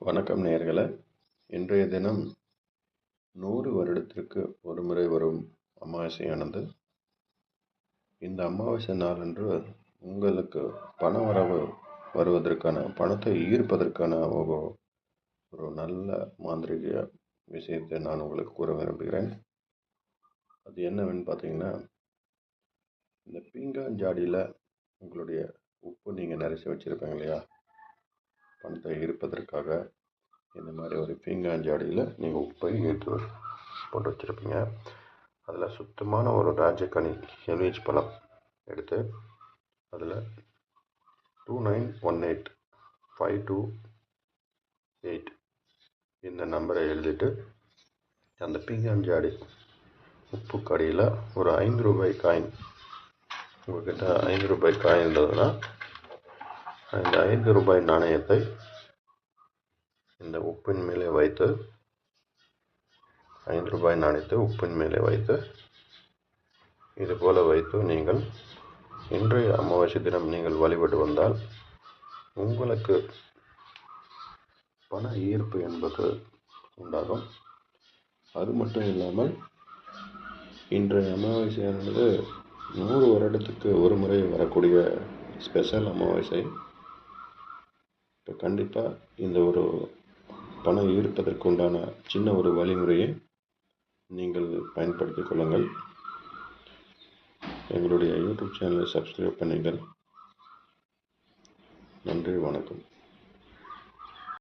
வணக்கம் நேயர்களே. இன்றைய தினம் நூறு வருடத்திற்கு ஒரு முறை வரும் அமாவாசையானது. இந்த அமாவாசை நாளன்று உங்களுக்கு பண வரவு வருவதற்கான பணத்தை ஈர்ப்பதற்கான ஒரு ஒரு நல்ல மாந்திரிக விஷயத்தை நான் உங்களுக்கு கூற விரும்புகிறேன். அது என்னவென்னு பார்த்தீங்கன்னா இந்த பீங்கான் ஜாடியில் உங்களுடைய உப்பு நீங்கள் நிறைச்சி வச்சுருப்பீங்க இல்லையா? பணத்தை ஈர்ப்பதற்காக இந்த மாதிரி ஒரு பீங்கான் ஜாடியில் நீங்கள் உப்பை ஈர்த்து போட்டு வச்சுருப்பீங்க. அதில் சுத்தமான ஒரு ராஜக்கனி எலுமிச் பழம் எடுத்து அதில் two nine one eight five two eight இந்த நம்பரை எழுதிட்டு அந்த பீங்கான் ஜாடி உப்பு கடையில் ஒரு ஐந்து ரூபாய் காயின் உங்கள்கிட்ட ஐந்து ரூபாய் காயின் இருந்ததுன்னா இந்த ஐந்து ரூபாய் நாணயத்தை இந்த உப்பின் மேலே வைத்து ஐந்து ரூபாய் நாணயத்தை உப்பின் மேலே வைத்து இது போல வைத்து நீங்கள் இன்றைய அமாவாசை தினம் நீங்கள் வழிபட்டு வந்தால் உங்களுக்கு பண ஈர்ப்பு என்பது உண்டாகும். அது மட்டும் இல்லாமல் இன்றைய அமாவாசையானது நூறு வருடத்துக்கு ஒரு முறை வரக்கூடிய ஸ்பெஷல் அமாவாசை. இப்போ கண்டிப்பாக இந்த ஒரு பணம் ஈர்ப்பதற்கு உண்டான சின்ன ஒரு வழிமுறையை நீங்கள் பயன்படுத்திக் கொள்ளுங்கள். எங்களுடைய யூடியூப் சேனலை சப்ஸ்கிரைப் பண்ணுங்கள். நன்றி வணக்கம்.